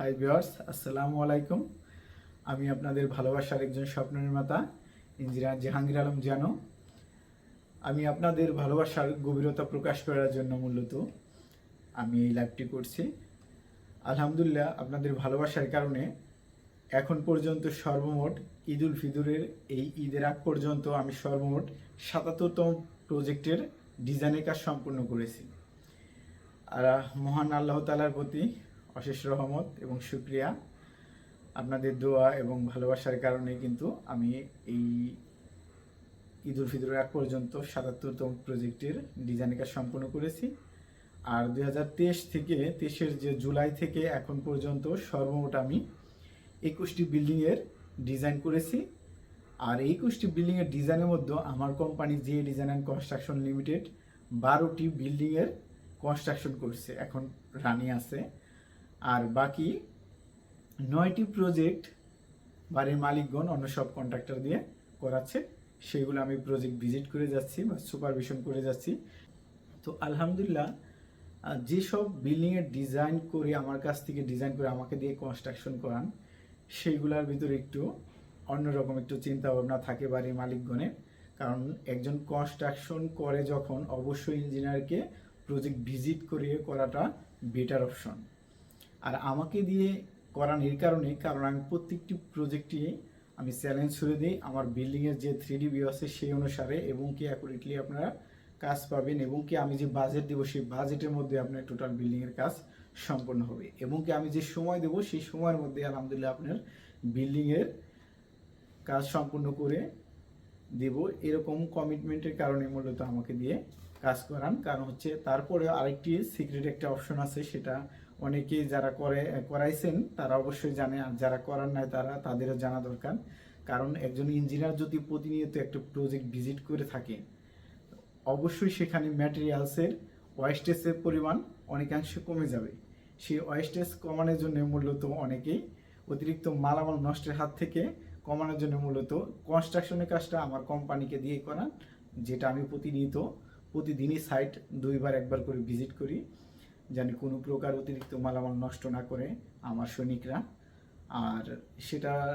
Hi viewers আসসালামু আলাইকুম আমি আপনাদের ভালোবাসার একজন স্বপ্ন নির্মাতা, ইঞ্জিনিয়ার জাহাঙ্গীর আলম জানো। আমি আপনাদের ভালোবাসার গভীরতা প্রকাশ করার জন্য মূলত আমি এই লাইভটি করছি। আলহামদুলিল্লাহ, আপনাদের ভালোবাসার কারণে এখন পর্যন্ত সর্বমোট ঈদ উল ফিদুরের এই ঈদের আগ পর্যন্ত আমি সর্বমোট সাতাত্তরতম প্রজেক্টের ডিজাইনের কাজ সম্পূর্ণ করেছি। আর মহান আল্লাহ তালার প্রতি অশেষ রহমত এবং শুক্রিয়া। আপনাদের দোয়া এবং ভালোবাসার কারণে কিন্তু আমি এই ঈদ উল ফিতরের আগ পর্যন্ত সাতাত্তরতম প্রজেক্টের ডিজাইন কাজ সম্পন্ন করেছি। আর দুই হাজার তেইশ থেকে তেইশের যে জুলাই থেকে এখন পর্যন্ত সর্বমোট আমি একুশটি বিল্ডিংয়ের ডিজাইন করেছি। আর একুশটি বিল্ডিংয়ের ডিজাইনের মধ্যে আমার কোম্পানি যে ডিজাইন অ্যান্ড কনস্ট্রাকশন লিমিটেড বারোটি বিল্ডিংয়ের কনস্ট্রাকশন করছে। এখন রানি আছে। আর বাকি নয়টি প্রজেক্ট বাড়ির মালিকগণ, অন্য সব কন্ট্রাক্টর দিয়ে করাচ্ছে। সেগুলো আমি প্রজেক্ট ভিজিট করে যাচ্ছি বা সুপারভিশন করে যাচ্ছি। তো আলহামদুলিল্লাহ যেসব বিল্ডিংয়ের ডিজাইন করে, আমার কাছ থেকে ডিজাইন করে আমাকে দিয়ে কনস্ট্রাকশন করান, সেইগুলোর ভিতরে একটু অন্যরকম একটু চিন্তা ভাবনা থাকে বাড়ির মালিকগণের। কারণ একজন কনস্ট্রাকশন করে যখন, অবশ্যই ইঞ্জিনিয়ারকে প্রজেক্ট ভিজিট করিয়ে করাটা বেটার অপশন আর আমাকে দিয়ে করান এর কারণে, কারণ আমি প্রত্যেকটি প্রজেক্টই আমি চ্যালেঞ্জ ছুড়ে দিই। আমার বিল্ডিংয়ের যে থ্রি ডি ভিউ আছে সেই অনুসারে এবং কি অ্যাকুরেটলি আপনারা কাজ পাবেন এবং কি আমি যে বাজেট দেবো সেই বাজেটের মধ্যে আপনার টোটাল বিল্ডিংয়ের কাজ সম্পন্ন হবে। এবং কি আমি যে সময় দেবো সেই সময়ের মধ্যে আলহামদুলিল্লাহ আপনার বিল্ডিংয়ের কাজ সম্পূর্ণ করে দেব। এরকম কমিটমেন্টের কারণে মূলত আমাকে দিয়ে কাজ করান। কারণ হচ্ছে তারপরে আরেকটি সিক্রেট একটা অপশন আছে, সেটা অনেকেই যারা করে, করাইছেন, তারা অবশ্যই জানে, আর যারা করার নাই তারা, তাদেরও জানা দরকার। কারণ একজন ইঞ্জিনিয়ার যদি প্রতিনিয়ত একটা প্রজেক্ট ভিজিট করে থাকে, অবশ্যই সেখানে ম্যাটেরিয়ালসের ওয়েস্টেজের পরিমাণ অনেকাংশে কমে যাবে। সেই ওয়েস্টেজ কমানোর জন্য মূলত অনেকেই অতিরিক্ত মালামাল নষ্টের হাত থেকে কমানোর জন্য মূলত কনস্ট্রাকশনের কাজটা আমার কোম্পানিকে দিয়ে করান, যেটা আমি প্রতিনিয়ত, প্রতিদিনই সাইট দুইবার একবার করে ভিজিট করি। জানি কোনো প্রকার অতিরিক্ত মালামাল নষ্ট না করে আমার সৈনিকরা। আর সেটার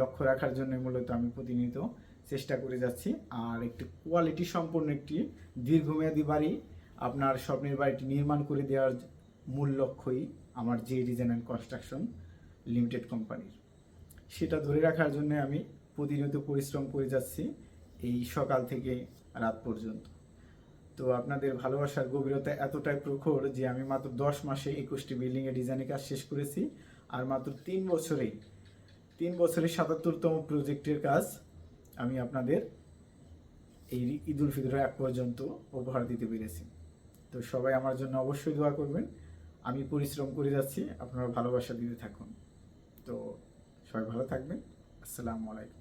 লক্ষ্য রাখার জন্য মূলত আমি প্রতিনিয়ত চেষ্টা করে যাচ্ছি। আর একটি কোয়ালিটি সম্পন্ন একটি দীর্ঘমেয়াদী বাড়ি আপনার স্বপ্নের বাড়িটি নির্মাণ করে দেওয়ার মূল লক্ষ্যই আমার যে ডিজাইন অ্যান্ড কনস্ট্রাকশন লিমিটেড কোম্পানির। সেটা ধরে রাখার জন্য আমি প্রতিনিয়ত পরিশ্রম করে যাচ্ছি এই সকাল থেকে রাত পর্যন্ত। তো আপনাদের ভালোবাসার গভীরতা এতটাই প্রখর যে আমি মাত্র দশ মাসে একুশটি বিল্ডিংয়ের ডিজাইনের কাজ শেষ করেছি আর মাত্র তিন বছরে তিন বছরে সাতাত্তরতম প্রজেক্টের কাজ আমি আপনাদের এই ঈদ উল ফিতরের এক পর্যন্ত উপহার দিতে পেরেছি। তো সবাই আমার জন্য অবশ্যই দোয়া করবেন। আমি পরিশ্রম করে যাচ্ছি, আপনারা ভালোবাসা দিতে থাকুন। তো সবাই ভালো থাকবেন। আসসালামু আলাইকুম।